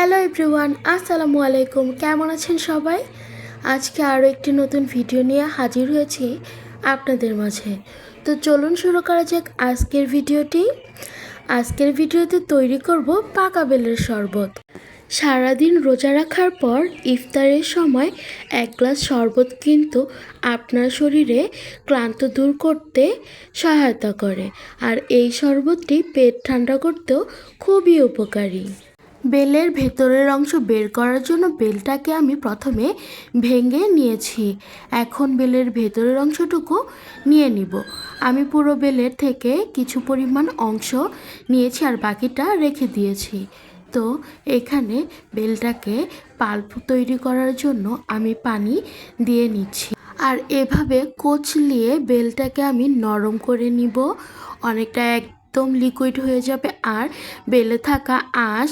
Hello everyone, আসসালামু আলাইকুম। কেমন আছেন সবাই? আজকে আরও একটি নতুন ভিডিও নিয়ে হাজির হয়েছি আপনাদের মাঝে। তো চলুন শুরু করা যাক আজকের ভিডিওটি। আজকের ভিডিওতে তৈরি করব পাকা বেলের শরবত। সারাদিন রোজা রাখার পর ইফতারের সময় এক গ্লাস শরবত কিন্তু আপনার শরীরে ক্লান্ত দূর করতে সহায়তা করে। আর এই শরবতটি পেট ঠান্ডা করতেও খুবই উপকারী। বেলের ভেতরের অংশ বের করার জন্য বেলটাকে আমি প্রথমে ভেঙে নিয়েছি। এখন বেলের ভেতরের অংশটুকু নিয়ে নিব। আমি পুরো বেলের থেকে কিছু পরিমাণ অংশ নিয়েছি আর বাকিটা রেখে দিয়েছি। তো এখানে বেলটাকে পাল্প তৈরি করার জন্য আমি পানি দিয়ে নিচ্ছি। আর এভাবে কোচলিয়ে বেলটাকে আমি নরম করে নিব। অনেকটা একদম লিকুইড হয়ে যাবে আর বেলে থাকা আঁশ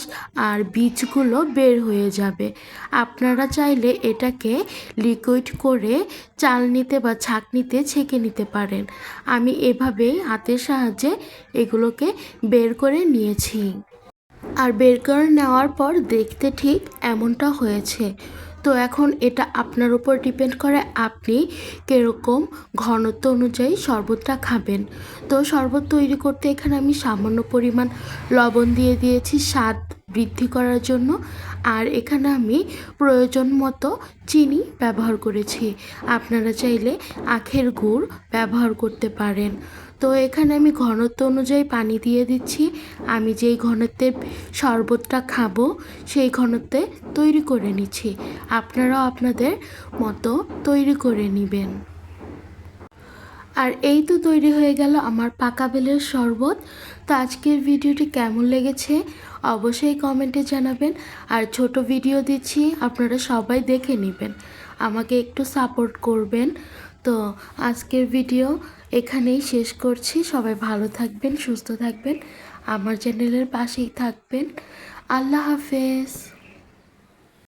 আর বীজগুলো বের হয়ে যাবে। আপনারা চাইলে এটাকে লিকুইড করে চালনিতে বা ছাঁকনিতে ছেঁকে নিতে পারেন। আমি এভাবেই হাতের সাহায্যে এগুলোকে বের করে নিয়েছি। আর বের করে নেওয়ার পর দেখতে ঠিক এমনটা হয়েছে। তো এখন এটা আপনার উপর ডিপেন্ড করে আপনি কীরকম ঘনত্ব অনুযায়ী শরবতটা খাবেন। তো শরবত তৈরি করতে এখানে আমি সামান্য পরিমাণ লবণ দিয়ে দিয়েছি, স্বাদ বৃদ্ধি করার জন্য। আর এখানে আমি প্রয়োজন মতো চিনি ব্যবহার করেছি। আপনারা চাইলে আখের গুড় ব্যবহার করতে পারেন। তো এখানে আমি ঘনত্ব অনুযায়ী পানি দিয়ে দিচ্ছি। আমি যেই ঘনত্বের শরবতটা খাব, সেই ঘনত্বে তৈরি করে নিচ্ছি। আপনারাও আপনাদের মতো তৈরি করে নেবেন। আর এই তো তৈরি হয়ে গেল আমার পাকা বেলের শরবত। তো আজকের ভিডিওটি কেমন লেগেছে অবশ্যই কমেন্টে জানাবেন। আর ছোট ভিডিও দিচ্ছি, আপনারা সবাই দেখে নেবেন। আমাকে একটু সাপোর্ট করবেন। তো আজকের ভিডিও এখানেই শেষ করছি। সবাই ভালো থাকবেন, সুস্থ থাকবেন। আমার চ্যানেলের পাশেই থাকবেন। আল্লাহ হাফেজ।